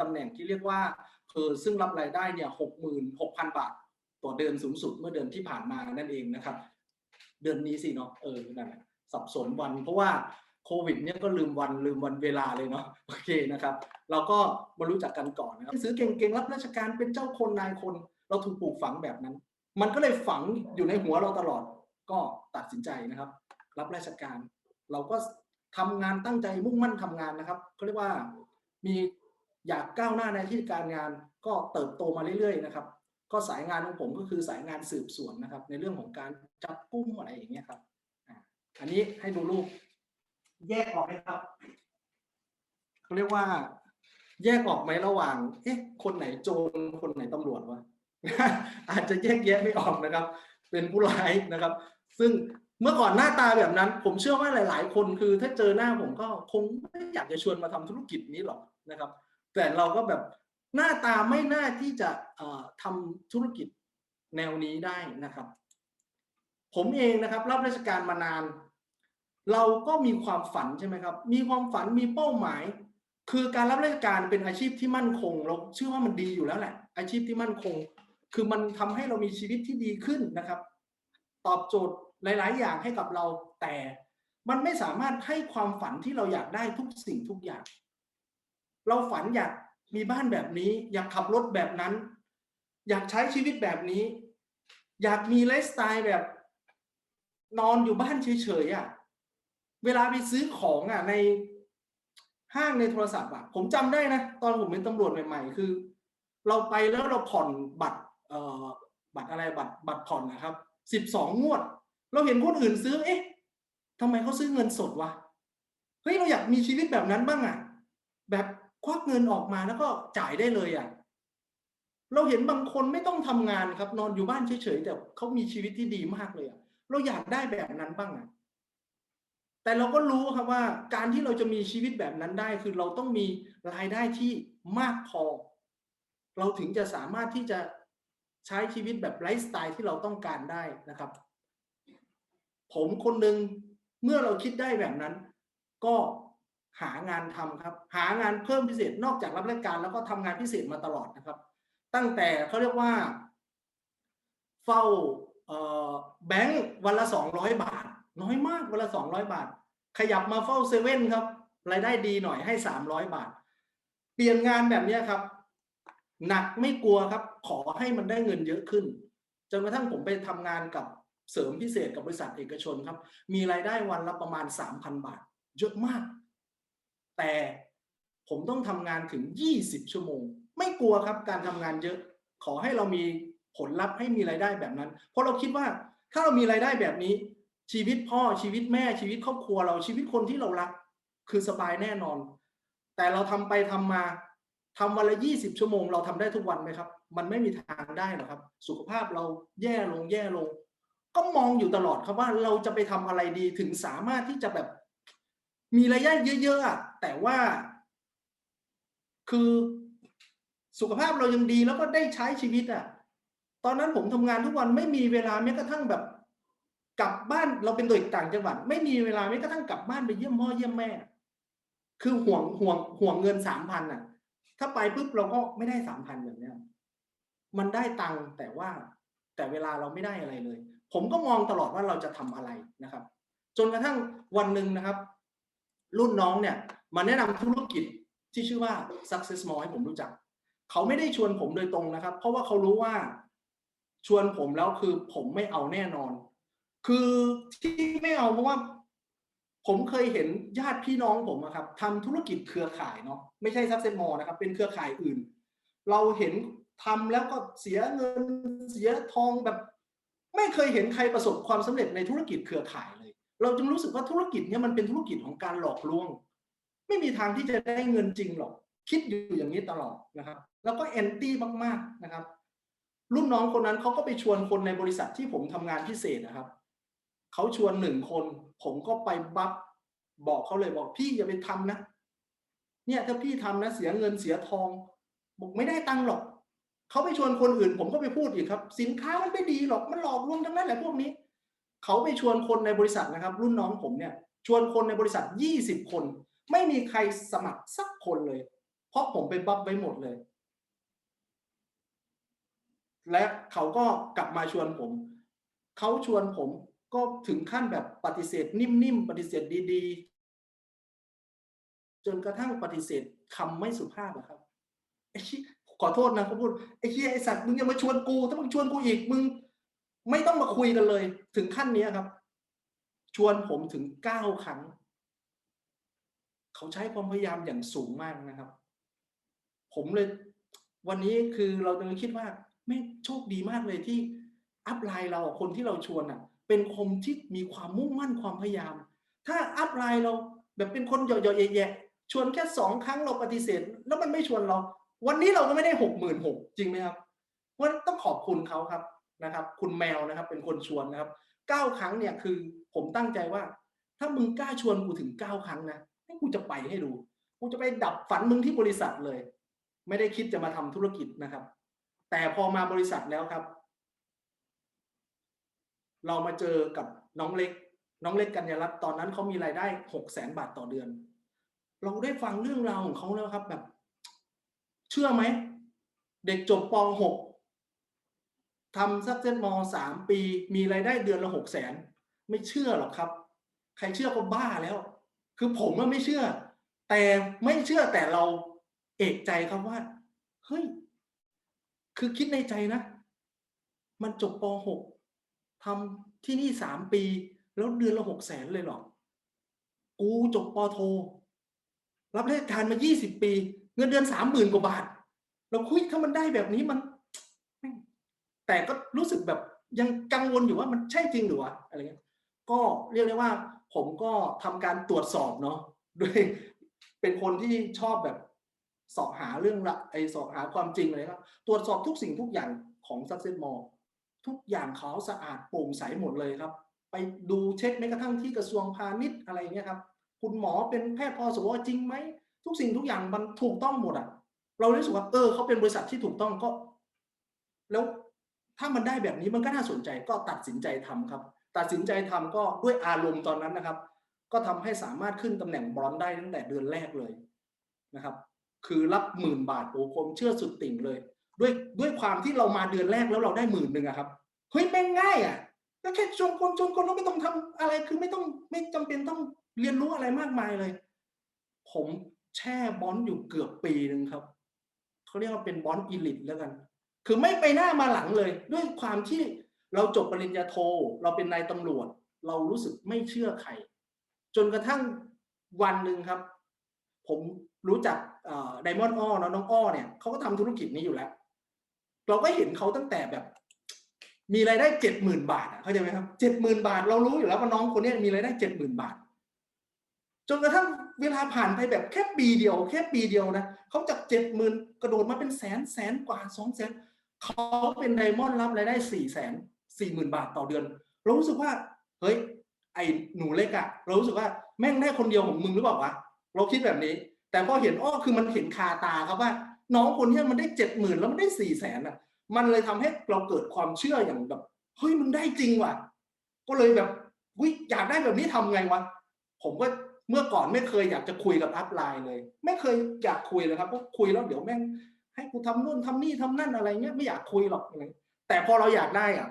ตำแหน่งที่เรียกว่าเออซึ่งรับรายได้เนี่ยหกหมื่นหกพันบาท ต่อเดือนสูงสุดเมื่อเดือนที่ผ่านมานั่นเองนะครับ เดือนนี้สิเนาะเออนั่นแหละสับสนวันเพราะว่าโควิดเนี่ยก็ลืมวันลืมวันเวลาเลยเนาะโอเคนะครับ เราก็มารู้จักกันก่อนนะครับซื้อเก่งๆรับราชการเป็นเจ้าคนนายคน เราถูกปลูกฝังแบบนั้น มันก็เลยฝังอยู่ในหัวเราตลอดก็ตัดสินใจนะครับ รับราชการ เราก็ทำงานตั้งใจมุ่งมั่นทำงานนะครับเขาเรียกว่ามี อยากก้าวหน้าในที่การงานก็เติบโตมาเรื่อยๆนะครับ ก็สายงานของผมก็คือสายงานสืบสวนนะครับ ในเรื่องของการจับกุมอะไรอย่างเงี้ยครับอันนี้ให้ดูรูป แยกออกไหมครับเขาเรียกว่า แยกออกไหมระหว่าง เอ๊ะ คนไหนโจรคนไหนตำรวจวะอาจจะแยกแยะไม่ออกนะครับ เป็นผู้ร้ายนะครับ ซึ่งเมื่อก่อนหน้าตาแบบนั้น ผมเชื่อว่าหลาย ๆ คนคือถ้าเจอหน้าผมก็คงไม่อยากจะชวนมาทำธุรกิจนี้หรอกนะครับ แต่เราก็แบบหน้าตาไม่น่าที่จะทำธุรกิจแนวนี้ได้นะครับ ผมเองนะครับรับราชการมานาน เราก็มีความฝันใช่ไหมครับ มีความฝันมีเป้าหมาย คือการรับราชการเป็นอาชีพที่มั่นคง เราเชื่อว่ามันดีอยู่แล้วแหละ อาชีพที่มั่นคง คือมันทำให้เรามีชีวิตที่ดีขึ้นนะครับ ตอบโจทย์หลาย ๆ อย่างให้กับเราแต่มันไม่สามารถให้ความฝันที่เราอยากได้ทุกสิ่งทุกอย่าง เราฝันอยากมีบ้านแบบนี้ อยากขับรถแบบนั้น อยากใช้ชีวิตแบบนี้ อยากมีไลฟ์สไตล์แบบ นอนอยู่บ้านเฉยๆอะเวลาไปซื้อของอะ ในห้างในโทรศัพท์อะ ผมจำได้นะ ตอนผมเป็นตำรวจใหม่ๆ คือ เราไปแล้วเราผ่อนบัตร เอ่อบัตรอะไรบัตรบัตรผ่อนนะครับสิบสองงวด เราเห็นคนอื่นซื้อ เอ๊ะทำไมเขาซื้อเงินสดวะเฮ้ยเราอยากมีชีวิตแบบนั้นบ้างอะ แบบ ควักเงินออกมาแล้วก็จ่ายได้เลยอะเราเห็นบางคนไม่ต้องทำงานครับ นอนอยู่บ้านเฉยๆแต่เขามีชีวิตที่ดีมากเลยอะเราอยากได้แบบนั้นบ้างอะแต่เราก็รู้ครับว่าการที่เราจะมีชีวิตแบบนั้นได้ คือเราต้องมีรายได้ที่มากพอ เราถึงจะสามารถที่จะใช้ชีวิตแบบไลฟ์สไตล์ที่เราต้องการได้นะครับ ผมคนหนึ่งเมื่อเราคิดได้แบบนั้น ก็ หางานทำครับ หางานเพิ่มพิเศษนอกจากรับราชการแล้วก็ทำงานพิเศษมาตลอดนะครับ ตั้งแต่เขาเรียกว่า เฝ้าแบงค์วันละสองร้อยบาท น้อยมากวันละสองร้อยบาท ขยับมาเฝ้าเซเว่นครับรายได้ดีหน่อยให้สามร้อยบาท เปลี่ยนงานแบบนี้ครับ หนักไม่กลัวครับ ขอให้มันได้เงินเยอะขึ้นจนกระทั่งผมไปทำงานกับเสริมพิเศษกับบริษัทเอกชนครับ มีรายได้วันละประมาณสามพันบาท เยอะมาก แต่ผมต้องทำงานถึงยี่สิบชั่วโมง ไม่กลัวครับการทำงานเยอะ ขอให้เรามีผลลัพธ์ให้มีรายได้แบบนั้น เพราะเราคิดว่าถ้าเรามีรายได้แบบนี้ ชีวิตพ่อชีวิตแม่ชีวิตครอบครัวเราชีวิตคนที่เรารัก คือสบายแน่นอน แต่เราทำไปทำมาทำวันละยี่สิบชั่วโมง เราทำได้ทุกวันไหมครับ มันไม่มีทางได้หรอกครับ สุขภาพเราแย่ลงแย่ลง ก็มองอยู่ตลอดครับว่าเราจะไปทำอะไรดีถึงสามารถที่จะแบบ มีรายได้เยอะๆแต่ว่า คือสุขภาพเรายังดีแล้วก็ได้ใช้ชีวิตอะ ตอนนั้นผมทำงานทุกวันไม่มีเวลาแม้กระทั่งแบบ กลับบ้านเราเป็นเด็กต่างจังหวัด ไม่มีเวลาแม้กระทั่งกลับบ้านไปเยี่ยมพ่อเยี่ยมแม่ คือห่วงห่วงห่วงเงินสามพันอะ ถ้าไปปุ๊บเราก็ไม่ได้สามพันแบบเนี้ยมันได้ตังค์แต่ว่าแต่เวลาเราไม่ได้อะไรเลย ผมก็มองตลอดว่าเราจะทำอะไรนะครับ จนกระทั่งวันหนึ่งนะครับ รุ่นน้องเนี่ยมาแนะนำธุรกิจที่ชื่อว่า Success Mall ให้ผมรู้จัก เขาไม่ได้ชวนผมโดยตรงนะครับ เพราะว่าเขารู้ว่าชวนผมแล้วคือผมไม่เอาแน่นอน คือที่ไม่เอาเพราะว่า ผมเคยเห็นญาติพี่น้องผมครับทำธุรกิจเครือข่ายเนาะไม่ใช่ Success Mall นะครับ เป็นเครือข่ายอื่น เราเห็นทำแล้วก็เสียเงินเสียทองแบบ ไม่เคยเห็นใครประสบความสำเร็จในธุรกิจเครือข่ายเลย เราจึงรู้สึกว่าธุรกิจเนี้ยมันเป็นธุรกิจของการหลอกลวง ไม่มีทางที่จะได้เงินจริงหรอก คิดอยู่อย่างนี้ตลอดนะครับ แล้วก็แอนตี้มากๆนะครับ รุ่นน้องคนนั้นเขาก็ไปชวนคนในบริษัทที่ผมทำงานพิเศษนะครับเขาชวนหนึ่งคน ผมก็ไปบัฟบอกเขาเลยบอกพี่อย่าไปทำนะ เนี่ยถ้าพี่ทำนะเสียเงินเสียทองบอกไม่ได้ตังค์หรอกเขาไปชวนคนอื่น ผมก็ไปพูดอีกครับ สินค้ามันไม่ดีหรอกมันหลอกลวงทั้งนั้นแหละพวกนี้ เขาไปชวนคนในบริษัทนะครับ รุ่นน้องผมเนี่ยชวนคนในบริษัทยี่สิบคน ไม่มีใครสมัครสักคนเลย เพราะผมไปบัฟไว้หมดเลย และเขาก็กลับมาชวนผม เขาชวนผมก็ถึงขั้นแบบปฏิเสธ นิ่มๆปฏิเสธดีๆ จนกระทั่งปฏิเสธคำไม่สุภาพอะครับไอ้ขอโทษนะเขาพูดไอ้เหี้ยไอ้สัตว์มึงยังมาชวนกู ถ้ามึงชวนกูอีกมึง ไม่ต้องมาคุยกันเลย ถึงขั้นนี้ครับ ชวนผมถึงเก้าครั้ง เขาใช้ความพยายามอย่างสูงมากนะครับ ผมเลย วันนี้คือเราเลยคิดว่า ไม่โชคดีมากเลยที่อัพไลน์เราคนที่เราชวนอะ เป็นคนที่มีความมุ่งมั่นความพยายาม ถ้าอัพไลน์เราแบบเป็นคนเหยาะๆแยะๆชวนแค่สองครั้งเราปฏิเสธ แล้วมันไม่ชวนเรา วันนี้เราก็ไม่ได้หกหมื่นหกจริงไหมครับเพราะฉะนั้นต้องขอบคุณเขาครับ นะครับ คุณแมวนะครับ เป็นคนชวนนะครับเก้าครั้งเนี่ยคือผมตั้งใจว่า ถ้ามึงกล้าชวนกูถึงเก้าครั้งนะให้กูจะไปให้ดูกูจะไปดับฝันมึงที่บริษัทเลย ไม่ได้คิดจะมาทำธุรกิจนะครับ แต่พอมาบริษัทแล้วครับ เรามาเจอกับน้องเล็ก น้องเล็กกัญญารัตน์ตอนนั้นเขามีรายได้หกแสนบาทต่อเดือน เราได้ฟังเรื่องราวของเขาแล้วครับแบบ เชื่อไหม เด็กจบป .6 ทำซักเซนมสามปี มีรายได้เดือนละหกแสนไม่เชื่อหรอกครับ ใครเชื่อก็บ้าแล้ว คือผมว่าไม่เชื่อ แต่ไม่เชื่อแต่เราเอกใจครับว่า เฮ้ย คือคิดในใจนะ มันจบป .6 ทำที่นี่สามปี แล้วเดือนละหกแสนเลยหรอ กูจบปโท รับราชการมายี่สิบปี เงินเดือนสามหมื่นกว่าบาท เราคุยถ้ามันได้แบบนี้มัน แต่ก็รู้สึกแบบยังกังวลอยู่ว่ามันใช่จริงหรือวะอะไรเงี้ยก็เรียกได้ว่า ผมก็ทำการตรวจสอบเนาะด้วยเป็นคนที่ชอบแบบสอบหาเรื่องละไอสอบหาความจริงเลยครับตรวจสอบทุกสิ่งทุกอย่างของ Success Mall ทุกอย่างเขาสะอาดโปร่งใสหมดเลยครับ ไปดูเช็คแม้กระทั่งที่กระทรวงพาณิชย์อะไรเงี้ยครับ คุณหมอเป็นแพทย์พอสวจริงไหม ทุกสิ่งทุกอย่างมันถูกต้องหมดอะ เรารู้สึกว่าเออเขาเป็นบริษัทที่ถูกต้องก็ แล้ว ถ้ามันได้แบบนี้มันก็น่าสนใจก็ตัดสินใจทำครับ ตัดสินใจทำก็ด้วยอารมณ์ตอนนั้นนะครับ ก็ทำให้สามารถขึ้นตำแหน่งบรอนซ์ได้ตั้งแต่เดือนแรกเลยนะครับ คือรับหมื่นบาทโอ้ผมเชื่อสุดติ่งเลย ด้วยด้วยความที่เรามาเดือนแรกแล้วเราได้หมื่นหนึ่งอะครับเฮ้ยแม่งง่ายอะก็แค่ชวนคนชวนคนเราไม่ต้องทำอะไรคือไม่ต้องไม่จำเป็นต้องเรียนรู้อะไรมากมายเลย ผมแช่บอลอยู่เกือบปีหนึ่งครับเขาเรียกว่าเป็นบอลอีลิตแล้วกัน คือไม่ไปหน้ามาหลังเลย ด้วยความที่เราจบปริญญาโท เราเป็นนายตำรวจ เรารู้สึกไม่เชื่อใคร จนกระทั่งวันหนึ่งครับ ผมรู้จักไดมอนด์อ้อเนาะน้องอ้อเนี่ยเขาก็ทำธุรกิจนี้อยู่แล้ว เราก็เห็นเขาตั้งแต่แบบ มีรายได้เจ็ดหมื่นบาทอะเข้าใจไหมครับเจ็ดหมื่นบาท เรารู้อยู่แล้วว่าน้องคนนี้มีรายได้เจ็ดหมื่นบาท จนกระทั่งเวลาผ่านไปแบบแค่ปีเดียว แค่ปีเดียวนะเขาจากเจ็ดหมื่นกระโดดมาเป็นแสนแสนกว่าสองแสน เขาเป็นไดมอนด์รับรายได้สี่แสนสี่หมื่นบาทต่อเดือน เรารู้สึกว่า เฮ้ย ไอ้หนูเล็กอะเรารู้สึกว่าแม่งได้คนเดียวของมึงหรือเปล่าวะเราคิดแบบนี้ แต่พอเห็นอ้อคือมันเห็นคาตาครับว่า น้องคนนี้มันได้เจ็ดหมื่นแล้วมันได้สี่แสนอะมันเลยทำให้เราเกิดความเชื่ออย่างแบบเฮ้ยมันได้จริงว่ะ ก็เลยแบบวิอยากได้แบบนี้ทำไงวะผมก็เมื่อก่อนไม่เคยอยากจะคุยกับอัพไลน์เลย ไม่เคยอยากคุยเลยครับเพราะคุยแล้วเดี๋ยวแม่ง ให้กูทำนู่นทำนี่ทำนั่นอะไรเงี้ยไม่อยากคุยหรอกอะไรแต่พอเราอยากได้อะ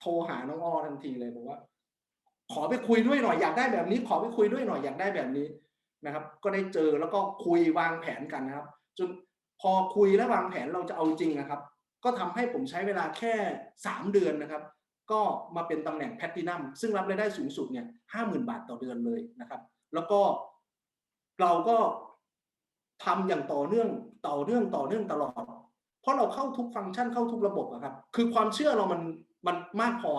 โทรหาน้องอ้อทันทีเลยบอกว่า ขอไปคุยด้วยหน่อยอยากได้แบบนี้ ขอไปคุยด้วยหน่อยอยากได้แบบนี้นะครับ ก็ได้เจอแล้วก็คุยวางแผนกันนะครับ จนพอคุยและวางแผนเราจะเอาจริงนะครับ ก็ทำให้ผมใช้เวลาแค่สามเดือนนะครับ ก็มาเป็นตำแหน่งแพลตินัมซึ่งรับรายได้สูงสุดเนี่ยห้าหมื่นบาทต่อเดือนเลยนะครับ แล้วก็เราก็ ทำอย่างต่อเนื่องต่อเนื่องต่อเนื่องตลอด เพราะเราเข้าทุกฟังก์ชันเข้าทุกระบบอะครับ คือความเชื่อเรามันมันมากพอ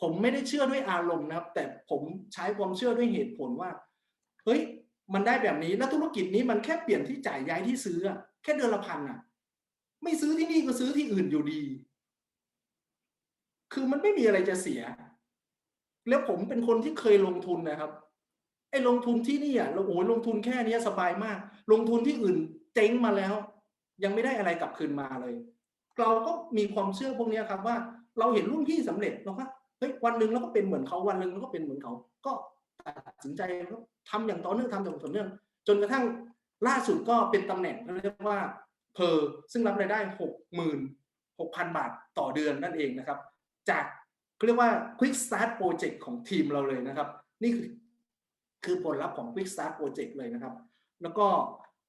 ผมไม่ได้เชื่อด้วยอารมณ์นะครับ แต่ผมใช้ความเชื่อด้วยเหตุผลว่า เฮ้ย มันได้แบบนี้แล้วธุรกิจนี้มันแค่เปลี่ยนที่จ่ายย้ายที่ซื้ออะแค่เดือนละพันอะไม่ซื้อที่นี่ก็ซื้อที่อื่นอยู่ดี คือมันไม่มีอะไรจะเสีย แล้วผมเป็นคนที่เคยลงทุนนะครับ ไอ้ลงทุนที่นี่อะโอ้ยลงทุนแค่นี้สบายมาก ลงทุนที่อื่นเจ๊งมาแล้ว ยังไม่ได้อะไรกลับคืนมาเลย เราก็มีความเชื่อพวกนี้ครับว่า เราเห็นรุ่นพี่สำเร็จเราก็เฮ้ยวันหนึ่งเราก็เป็นเหมือนเขาวันหนึ่งเราก็เป็นเหมือนเขา ก็ตัดสินใจทำอย่างต่อเนื่องทำอย่างต่อเนื่อง จนกระทั่งล่าสุดก็เป็นตำแหน่งเรียกว่าเพอซึ่งรับรายได้หกหมื่นหกพันบาทต่อเดือนนั่นเองนะครับ จากเรียกว่า Quick Start Project ของทีมเราเลยนะครับ นี่คือ คือผลลัพธ์ของ Quick Start Project เลยนะครับ แล้วก็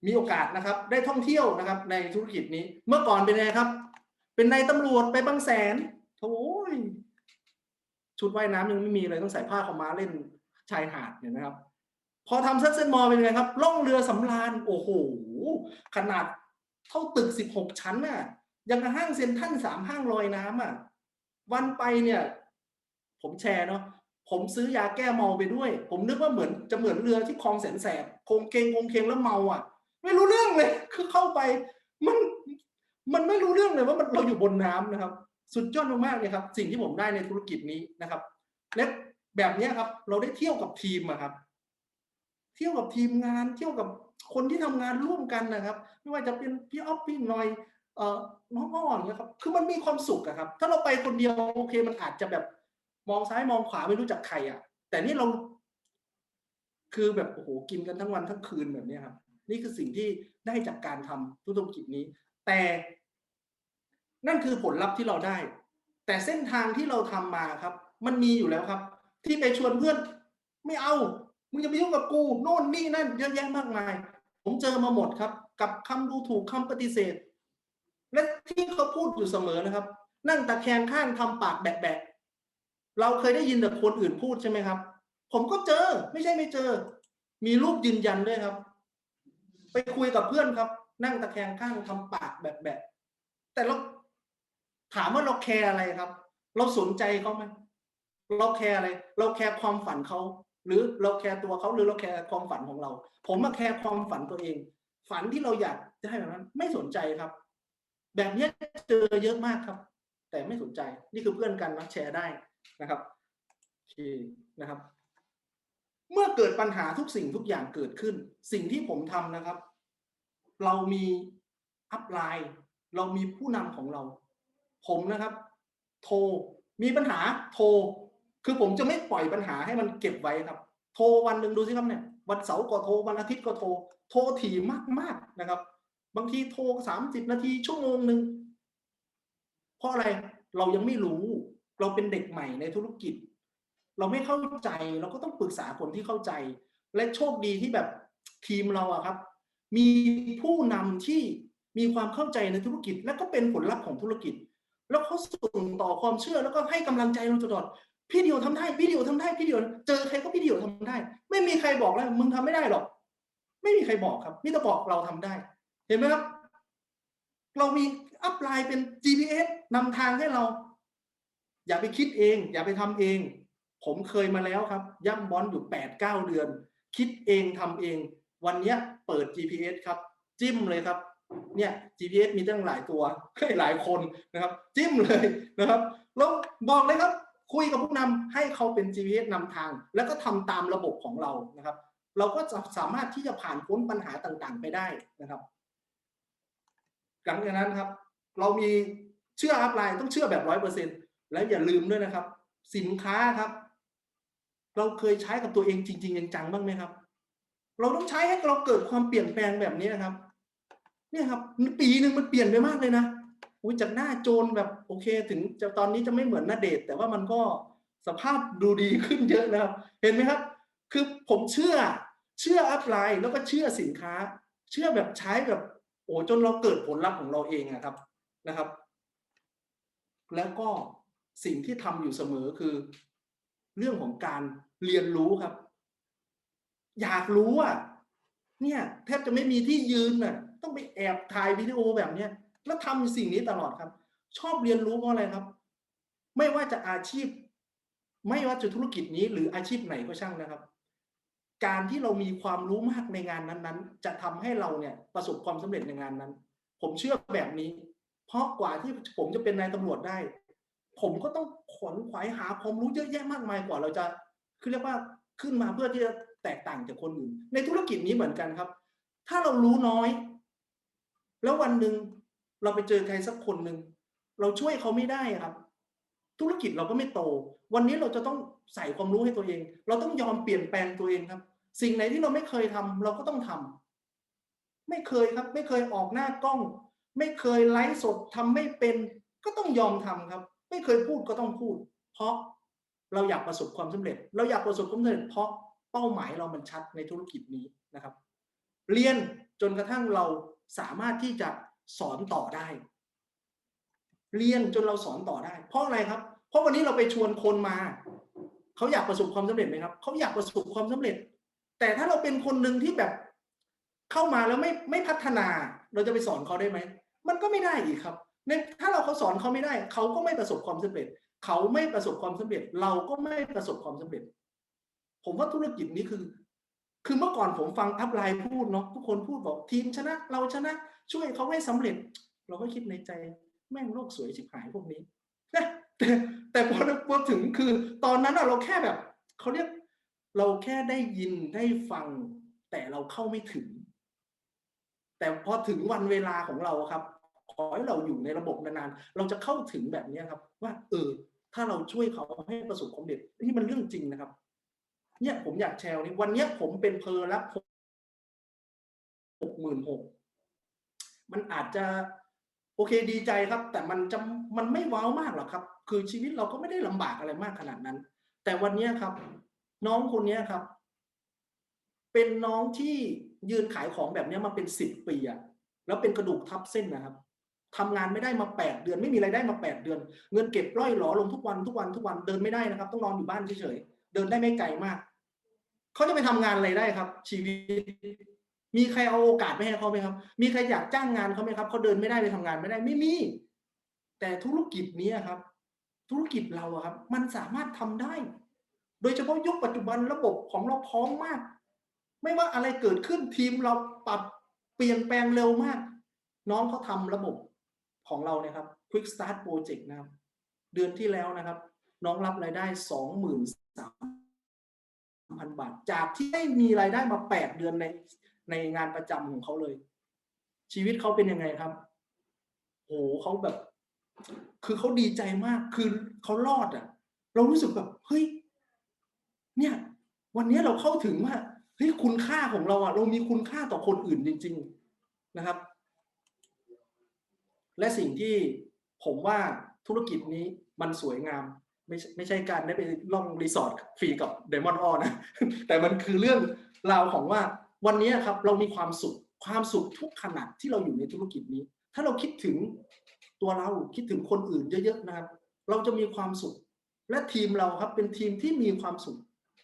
มีโอกาสนะครับได้ท่องเที่ยวนะครับ ในธุรกิจนี้เมื่อก่อนเป็นไงครับ เป็นนายตำรวจไปบางแสนโถยชุดว่ายน้ำยังไม่มีเลยต้องใส่ผ้าขาวม้าเล่นชายหาดเนี่ยนะครับ พอทำเซักเซนมอลเป็นไงครับล่องเรือสำราญโอ้โหขนาดเท่าตึกสิบหกชั้นน่ะยังห้างเซ็นทรัลสามห้างลอยน้ำอะวันไปเนี่ย ผมแชร์เนาะ ผมซื้อยาแก้เมาไปด้วย ผมนึกว่าเหมือนจะเหมือนเรือที่คลองแสนแสบคงเคงคงเคงแล้วเมาอะ ไม่รู้เรื่องเลย คือเข้าไปมันมันไม่รู้เรื่องเลยว่ามันเราอยู่บนน้ำนะครับ สุดยอดมากๆเลยครับ สิ่งที่ผมได้ในธุรกิจนี้นะครับ และแบบนี้ครับ เราได้เที่ยวกับทีมอะครับ เที่ยวกับทีมงานเที่ยวกับคนที่ทำงานร่วมกันนะครับ ไม่ว่าจะเป็นพี่อ๊อฟพี่หน่อยเอ่อน้องอ้อนนะครับ คือมันมีความสุขอะครับ ถ้าเราไปคนเดียวโอเคมันอาจจะแบบ มองซ้ายมองขวาไม่รู้จักใครอะแต่นี่เรา คือแบบโอ้โหกินกันทั้งวันทั้งคืนแบบนี้ครับ นี่คือสิ่งที่ได้จากการทำธุรกิจนี้ แต่นั่นคือผลลัพธ์ที่เราได้ แต่เส้นทางที่เราทำมาครับ มันมีอยู่แล้วครับ ที่ไปชวนเพื่อน ไม่เอามึงจะไปยุ่งกับกูโน่นนี่นั่นเยอะแยะมากมาย ผมเจอมาหมดครับ กับคำดูถูกคำปฏิเสธ และที่เขาพูดอยู่เสมอนะครับ นั่งตะแคงข้างทำปากแบะ เราเคยได้ยินแต่คนอื่นพูดใช่ไหมครับ ผมก็เจอ ไม่ใช่ไม่เจอ มีรูปยืนยันด้วยครับ ไปคุยกับเพื่อนครับ นั่งตะแคงข้างทำปากแบะๆแต่เราถามว่าเราแคร์อะไรครับ เราสนใจเขาไหมเราแคร์อะไร เราแคร์ความฝันเขาหรือเราแคร์ตัวเขาหรือเราแคร์ความฝันของเรา ผมมาแคร์ความฝันตัวเอง ฝันที่เราอยากจะให้แบบนั้น ไม่สนใจครับ แบบนี้เจอเยอะมากครับ แต่ไม่สนใจนี่คือเพื่อนกันนะแชร์ได้ นะครับโอเคนะครับ เมื่อเกิดปัญหาทุกสิ่งทุกอย่างเกิดขึ้น สิ่งที่ผมทำนะครับ เรามีอัพไลน์เรามีผู้นำของเรา ผมนะครับ โทรมีปัญหาโทรคือผมจะไม่ปล่อยปัญหาให้มันเก็บไว้ครับ โทรวันหนึ่งดูสิครับเนี่ยวันเสาร์ก็โทรวันอาทิตย์ก็โทรโทรถี่มากๆนะครับ บางทีโทรสามสิบนาทีชั่วโมงหนึ่งเพราะอะไรเรายังไม่รู้ เราเป็นเด็กใหม่ในธุรกิจ เราไม่เข้าใจเราก็ต้องปรึกษาคนที่เข้าใจ และโชคดีที่แบบทีมเราอะครับ มีผู้นำที่มีความเข้าใจในธุรกิจ และก็เป็นผลลัพธ์ของธุรกิจ แล้วเขาส่งต่อความเชื่อแล้วก็ให้กำลังใจเราตลอดพี่เดียวทำได้พี่เดียวทำได้พี่เดียวเจอใครก็พี่เดียวทำได้ ไม่มีใครบอกแล้วมึงทำไม่ได้หรอก ไม่มีใครบอกครับมีแต่บอกเราทำได้ เห็นไหมครับ เรามีอัพไลน์เป็น GPS นำทางให้เรา อย่าไปคิดเอง อย่าไปทำเอง ผมเคยมาแล้วครับ ย่ำบอลอยู่แปดเก้าเดือน คิดเองทำเอง วันนี้เปิด GPS ครับ จิ้มเลยครับ เนี่ย GPS มีตั้งหลายตัวให้หลายคนนะครับ จิ้มเลยนะครับแล้วบอกเลยครับ คุยกับผู้นำให้เขาเป็น GPS นำทาง แล้วก็ทำตามระบบของเรานะครับ เราก็จะสามารถที่จะผ่านพ้นปัญหาต่างๆ ไปได้นะครับหลังจากนั้นครับ เรามีเชื่ออัพไลน์ต้องเชื่อแบบร้อยเปอร์เซ็นต์ และอย่าลืมด้วยนะครับ สินค้าครับ เราเคยใช้กับตัวเองจริงๆจังๆบ้างไหมครับ เราต้องใช้ให้เราเกิดความเปลี่ยนแปลงแบบนี้นะครับ เนี่ยครับปีหนึ่งมันเปลี่ยนไปมากเลยนะอุ้ยจากหน้าโจรแบบโอเค ถึงจะตอนนี้จะไม่เหมือนหน้าเดทแต่ว่ามันก็สภาพดูดีขึ้นเยอะนะครับ เห็นไหมครับ คือผมเชื่อเชื่ออัพไลน์แล้วก็เชื่อสินค้า เชื่อแบบใช้แบบโอ้จนเราเกิดผลลัพธ์ของเราเองนะครับนะครับ แล้วก็ สิ่งที่ทำอยู่เสมอคือ เรื่องของการเรียนรู้ครับ อยากรู้อะเนี่ย แทบจะไม่มีที่ยืนน่ะ ต้องไปแอบถ่ายวิดีโอแบบเนี้ยแล้วทำสิ่งนี้ตลอดครับ ชอบเรียนรู้เพราะอะไรครับ ไม่ว่าจะอาชีพ ไม่ว่าจะธุรกิจนี้หรืออาชีพไหนก็ช่างนะครับ การที่เรามีความรู้มากในงานนั้นๆ จะทำให้เราเนี่ยประสบความสำเร็จในงานนั้น ผมเชื่อแบบนี้ เพราะกว่าที่ผมจะเป็นนายตำรวจได้ ผมก็ต้องขนขวายหาความรู้เยอะแยะมากมายกว่าเราจะคือเรียกว่าขึ้นมาเพื่อที่จะแตกต่างจากคนอื่น ในธุรกิจนี้เหมือนกันครับ ถ้าเรารู้น้อย แล้ววันหนึ่งเราไปเจอใครสักคนหนึ่งเราช่วยเขาไม่ได้ครับ ธุรกิจเราก็ไม่โต วันนี้เราจะต้องใส่ความรู้ให้ตัวเอง เราต้องยอมเปลี่ยนแปลงตัวเองครับ สิ่งไหนที่เราไม่เคยทำเราก็ต้องทไม่เคยครับ ไม่เคยออกหน้ากล้อง ไม่เคยไลฟ์สดทำไม่เป็น ก็ต้องยอมทำครับ ไม่เคยพูดก็ต้องพูด เพราะเราอยากประสบความสำเร็จ เราอยากประสบความสำเร็จ เพราะเป้าหมายเรามันชัดในธุรกิจนี้นะครับ เรียนจนกระทั่งเราสามารถที่จะสอนต่อได้ เรียนจนเราสอนต่อได้ เพราะอะไรครับ เพราะวันนี้เราไปชวนคนมาเขาอยากประสบความสำเร็จไหมครับเขาอยากประสบความสำเร็จ แต่ถ้าเราเป็นคนหนึ่งที่แบบเข้ามาแล้วไม่ไม่พัฒนา เราจะไปสอนเขาได้ไหมมันก็ไม่ได้อีกครับ ในถ้าเราเขาสอนเขาไม่ได้ เขาก็ไม่ประสบความสำเร็จ เขาไม่ประสบความสำเร็จ เราก็ไม่ประสบความสำเร็จ ผมว่าธุรกิจนี้คือ คือเมื่อก่อนผมฟังอัพไลน์พูดเนาะทุกคนพูดบอกทีมชนะ เราชนะ ช่วยเขาให้สำเร็จ เราก็คิดในใจ แม่งโลกสวยชิบหายพวกนี้นะแต่แต่พอพอถึงคือ ตอนนั้นเราแค่แบบเขาเรียกเราแค่ได้ยินได้ฟัง แต่เราเข้าไม่ถึง แต่พอถึงวันเวลาของเราครับ อให้เราอยู่ในระบบนานๆ เราจะเข้าถึงแบบนี้ครับ ว่า เออ ถ้าเราช่วยเขาให้ประสบความสำเร็จนี่มันเรื่องจริงนะครับ เนี่ยผมอยากแชร์นี่วันเนี้ยผมเป็นเพอร์แล้วหกหมื่นหกมันอาจจะโอเคดีใจครับ แต่มันจะมันไม่ว้าวมากหรอกครับ คือชีวิตเราก็ไม่ได้ลำบากอะไรมากขนาดนั้น แต่วันเนี้ยครับ น้องคนเนี้ยครับ เป็นน้องที่ยืนขายของแบบเนี้ยมาเป็นสิบปีอะแล้วเป็นกระดูกทับเส้นนะครับ ทำงานไม่ได้มาแปดเดือน ไม่มีรายได้มาแปดเดือน เงินเก็บร่อยหลอลงทุกวันทุกวันทุกวันเดินไม่ได้นะครับ ต้องนอนอยู่บ้านเฉยๆเดินได้ไม่ไกลมากเขาจะไปทำงานอะไรได้ครับ ชีวิต มีใครเอาโอกาสไปให้เขาไหมครับ มีใครอยากจ้างงานเขาไหมครับเขาเดินไม่ได้ไปทำงานไม่ได้ไม่มีแต่ธุรกิจนี้ครับ ธุรกิจเราครับ มันสามารถทำได้ โดยเฉพาะยุคปัจจุบันระบบของเราพร้อมมาก ไม่ว่าอะไรเกิดขึ้นทีมเราปรับเปลี่ยนแปลงเร็วมาก น้องเขาทำระบบ ของเราเนี่ยครับ Quick Start Project นะครับ เดือนที่แล้วนะครับ น้องรับรายได้สองหมื่นสามพันบาท จากที่ไม่มีรายได้มาแปดเดือนในในงานประจำของเขาเลย ชีวิตเขาเป็นยังไงครับ โหเขาแบบ คือเขาดีใจมากคือเขารอดอะ เรารู้สึกแบบเฮ้ยเนี่ย วันนี้เราเข้าถึงว่าเฮ้ยคุณค่าของเราอะ เรามีคุณค่าต่อคนอื่นจริง ๆนะครับ และสิ่งที่ผมว่าธุรกิจนี้มันสวยงาม ไม่ไม่ใช่การได้ไปล่องรีสอร์ทฟรีกับเดมอนออนะแต่มันคือเรื่องราวของว่าวันนี้ครับเรามีความสุขความสุขทุกขณะที่เราอยู่ในธุรกิจนี้ ถ้าเราคิดถึงตัวเราคิดถึงคนอื่นเยอะๆนะครับ เราจะมีความสุข และทีมเราครับเป็นทีมที่มีความสุข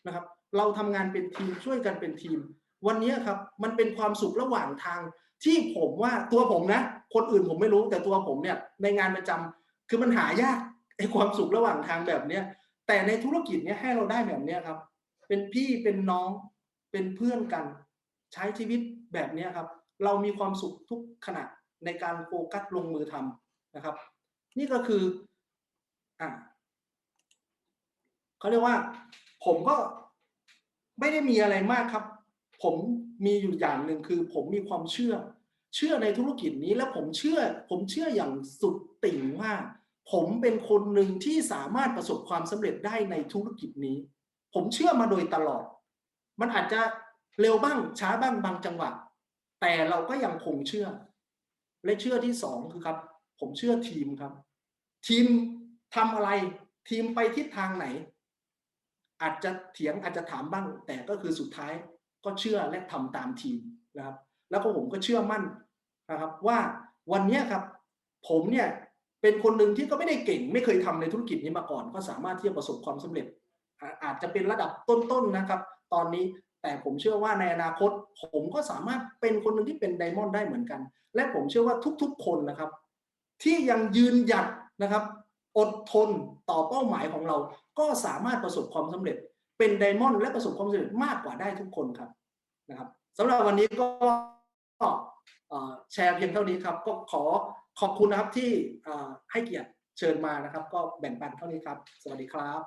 นะครับ เราทำงานเป็นทีมช่วยกันเป็นทีม วันนี้ครับมันเป็นความสุขระหว่างทาง ที่ผมว่าตัวผมนะ คนอื่นผมไม่รู้แต่ตัวผมเนี่ย ในงานประจำคือมันหายากไอ้ความสุขระหว่างทางแบบเนี้ยแต่ในธุรกิจเนี้ยให้เราได้แบบเนี้ยครับ เป็นพี่เป็นน้องเป็นเพื่อนกัน ใช้ชีวิตแบบเนี้ยครับ เรามีความสุขทุกขณะในการโฟกัสลงมือทำนะครับ นี่ก็คืออ่าเขาเรียกว่า ผมก็ไม่ได้มีอะไรมากครับ ผมมีอยู่อย่างหนึ่งคือ ผมมีความเชื่อ เชื่อในธุรกิจนี้แล้วผมเชื่อ ผมเชื่ออย่างสุดติ่งว่า ผมเป็นคนหนึ่งที่สามารถประสบความสำเร็จได้ในธุรกิจนี้ ผมเชื่อมาโดยตลอด มันอาจจะเร็วบ้างช้าบ้างบางจังหวะแต่เราก็ยังคงเชื่อ และเชื่อที่สองคือครับ ผมเชื่อทีมครับ ทีมทำอะไร ทีมไปทิศทางไหน อาจจะเถียงอาจจะถามบ้าง แต่ก็คือสุดท้าย ก็เชื่อและทำตามทีมนะครับ แล้วก็ผมก็เชื่อมั่นนะครับว่าวันนี้ครับ ผมเนี่ยเป็นคนหนึ่งที่ก็ไม่ได้เก่ง ไม่เคยทำในธุรกิจนี้มาก่อน ก็สามารถที่จะประสบความสำเร็จ อาจจะเป็นระดับต้นๆนะครับ ตอนนี้แต่ผมเชื่อว่าในอนาคต ผมก็สามารถเป็นคนหนึ่งที่เป็นไดมอนด์ได้เหมือนกัน และผมเชื่อว่าทุกๆคนนะครับ ที่ยังยืนหยัดนะครับ อดทนต่อเป้าหมายของเรา ก็สามารถประสบความสำเร็จ เป็นไดมอนด์และประสบความสำเร็จมากกว่าได้ทุกคนครับนะครับสำหรับวันนี้ก็แชร์เพียงเท่านี้ครับ ก็ขอขอบคุณนะครับที่ให้เกียรติเชิญมานะครับ ก็แบ่งปันเท่านี้ครับ สวัสดีครับ